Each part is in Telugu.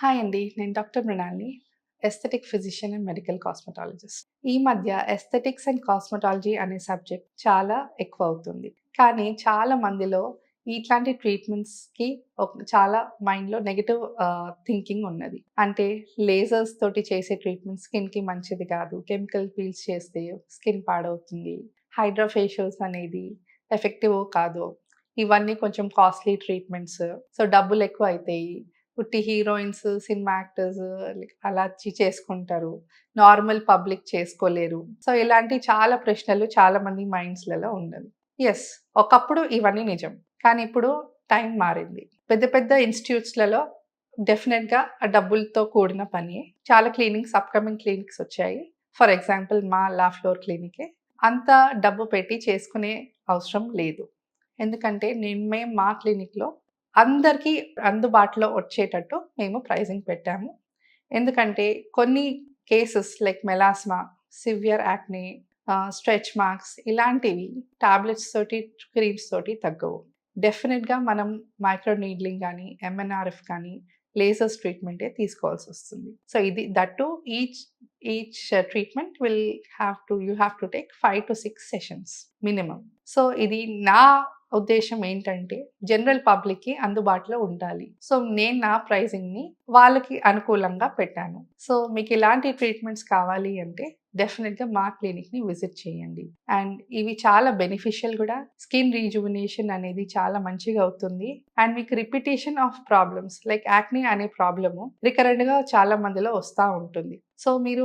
హాయ్ అండి. నేను doctor Mrinali aesthetic physician and medical cosmetologist ఈ మధ్య ఎస్థెటిక్స్ అండ్ కాస్మెటాలజీ అనే సబ్జెక్ట్ చాలా ఎక్కువ అవుతుంది. కానీ చాలా మందిలో ఇట్లాంటి ట్రీట్మెంట్స్కి ఒక చాలా మైండ్లో నెగిటివ్ థింకింగ్ ఉన్నది. అంటే లేజర్స్ తోటి చేసే ట్రీట్మెంట్ స్కిన్కి మంచిది కాదు. కెమికల్ పీల్స్ చేస్తే స్కిన్ పాడవుతుంది. హైడ్రోఫేషియల్స్ అనేది ఎఫెక్టివ్ కాదు. ఇవన్నీ కొంచెం కాస్ట్లీ ట్రీట్మెంట్స్ సో డబ్బులు ఎక్కువ అవుతాయి పుట్టి హీరోయిన్స్ సినిమా యాక్టర్స్ అలా చేసుకుంటారు. నార్మల్ పబ్లిక్ చేసుకోలేరు. సో ఇలాంటి చాలా ప్రశ్నలు చాలా మంది మైండ్స్లలో ఉన్నది. ఎస్ ఒకప్పుడు ఇవన్నీ నిజం. కానీ ఇప్పుడు టైం మారింది. పెద్ద పెద్ద ఇన్స్టిట్యూట్స్లలో డెఫినెట్గా ఆ డబ్బులతో కూడిన పని. చాలా క్లినిక్స్ అప్కమింగ్ క్లినిక్స్ వచ్చాయి. ఫర్ ఎగ్జాంపుల్ మా లా ఫ్లోర్ క్లినికే. అంత డబ్బు పెట్టి చేసుకునే అవసరం లేదు. ఎందుకంటే నేను మేము మా క్లినిక్లో అందరికీ అందుబాటులో వచ్చేటట్టు మేము ప్రైజింగ్ పెట్టాము. ఎందుకంటే కొన్ని cases like melasma severe acne stretch marks ఇలాంటివి టాబ్లెట్స్ తోటి క్రీమ్స్ తోటి తగ్గవు. డెఫినెట్గా మనం మైక్రో నీడ్లింగ్ కానీ ఎంఎన్ఆర్ఎఫ్ కానీ లేజర్స్ ట్రీట్మెంటే తీసుకోవాల్సి వస్తుంది. సో ఇది that each each treatment will have to you have to take five to six sessions minimum. So ఇది నా ఉద్దేశం ఏంటంటే జనరల్ పబ్లిక్కి అందుబాటులో ఉండాలి. సో నేను నా ప్రైజింగ్ని వాళ్ళకి అనుకూలంగా పెట్టాను. సో మీకు ఇలాంటి ట్రీట్మెంట్స్ కావాలి అంటే డెఫినెట్గా మా క్లినిక్ని విజిట్ చేయండి. అండ్ ఇవి చాలా బెనిఫిషియల్ కూడా. స్కిన్ రీజువినేషన్ అనేది చాలా మంచిగా అవుతుంది. అండ్ మీకు repetition of problems like acne అనే ప్రాబ్లము రికరెంట్గా చాలా మందిలో వస్తూ ఉంటుంది. సో మీరు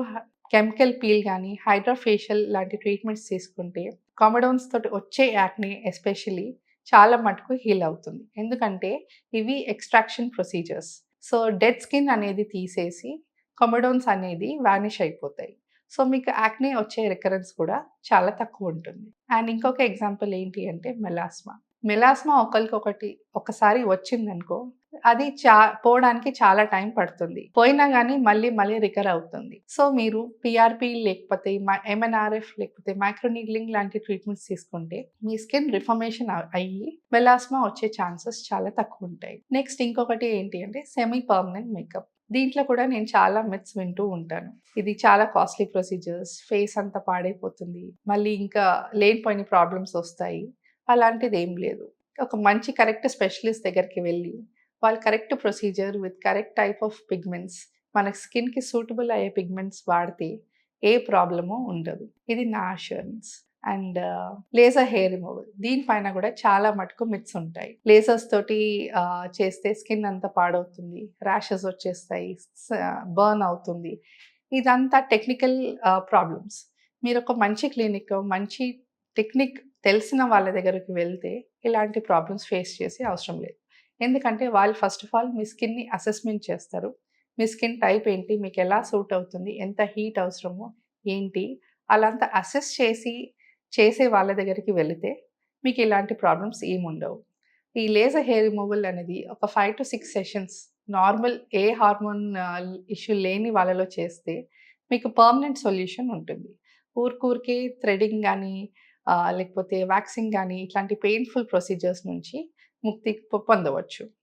కెమికల్ పీల్ కానీ హైడ్రోఫేషియల్ లాంటి ట్రీట్మెంట్స్ తీసుకుంటే కామెడోన్స్ తోటి వచ్చే యాక్ని ఎస్పెషలీ చాలా మటుకు హీల్ అవుతుంది. ఎందుకంటే ఇవి extraction procedures. So dead skin అనేది తీసేసి కొమెడోన్స్ అనేది వానిష్ అయిపోతాయి. సో మీకు యాక్నే వచ్చే రికరెన్స్ కూడా చాలా తక్కువ ఉంటుంది. అండ్ ఇంకొక ఎగ్జాంపుల్ ఏంటి అంటే మెలాస్మా. మెలాస్మా ఒకరికొకటి ఒకసారి వచ్చిందనుకో అది చా పోవడానికి చాలా టైం పడుతుంది. పోయినా కానీ మళ్ళీ మళ్ళీ రికర్ అవుతుంది. సో మీరు పిఆర్పి లేకపోతే ఎంఎన్ఆర్ఎఫ్ లేకపోతే మైక్రోనీడ్లింగ్ లాంటి ట్రీట్మెంట్స్ తీసుకుంటే మీ స్కిన్ రిఫర్మేషన్ అయ్యి మెలాస్మా వచ్చే ఛాన్సెస్ చాలా తక్కువ ఉంటాయి. నెక్స్ట్ ఇంకొకటి ఏంటి అంటే సెమీ పర్మనెంట్ మేకప్ దీంట్లో కూడా నేను చాలా మిత్స్ వింటూ ఉంటాను. ఇది చాలా కాస్ట్లీ ప్రొసీజర్స్ ఫేస్ అంతా పాడైపోతుంది మళ్ళీ ఇంకా లేనిపోయిన ప్రాబ్లమ్స్ వస్తాయి. అలాంటిది ఏం లేదు. ఒక మంచి కరెక్ట్ స్పెషలిస్ట్ దగ్గరికి వెళ్ళి వాళ్ళు correct procedure with correct type of pigments మన స్కిన్కి సూటబుల్ అయ్యే పిగ్మెంట్స్ వాడితే ఏ ప్రాబ్లము ఉండదు. ఇది నా assurance. And laser hair removal. దీనిపైన కూడా చాలా మటుకు మిత్స్ ఉంటాయి. లేజర్స్ తోటి చేస్తే స్కిన్ అంతా పాడవుతుంది ర్యాషెస్ వచ్చేస్తాయి బర్న్ అవుతుంది. ఇదంతా టెక్నికల్ ప్రాబ్లమ్స్. మీరు ఒక మంచి క్లినిక్ మంచి టెక్నిక్ తెలిసిన వాళ్ళ దగ్గరికి వెళ్తే ఇలాంటి ప్రాబ్లమ్స్ ఫేస్ చేసే అవసరం లేదు. ఎందుకంటే వాళ్ళు ఫస్ట్ ఆఫ్ ఆల్ మీ స్కిన్ని అసెస్మెంట్ చేస్తారు. మీ స్కిన్ టైప్ ఏంటి? మీకు ఎలా సూట్ అవుతుంది? ఎంత హీట్ అవసరమో? ఏంటి? అలాంతా అసెస్ చేసి చేసే వాళ్ళ దగ్గరికి వెళితే మీకు ఇలాంటి ప్రాబ్లమ్స్ ఏముండవు. ఈ లేజర్ హెయిర్ రిమూవల్ అనేది ఒక five to six sessions normal A hormone issue లేని వాళ్ళలో చేస్తే మీకు పర్మనెంట్ సొల్యూషన్ ఉంటుంది. ఊరికూరికే థ్రెడింగ్ కానీ లేకపోతే వ్యాక్సింగ్ కానీ ఇట్లాంటి పెయిన్ఫుల్ ప్రొసీజర్స్ నుంచి ముక్తి పొ- పొందవచ్చు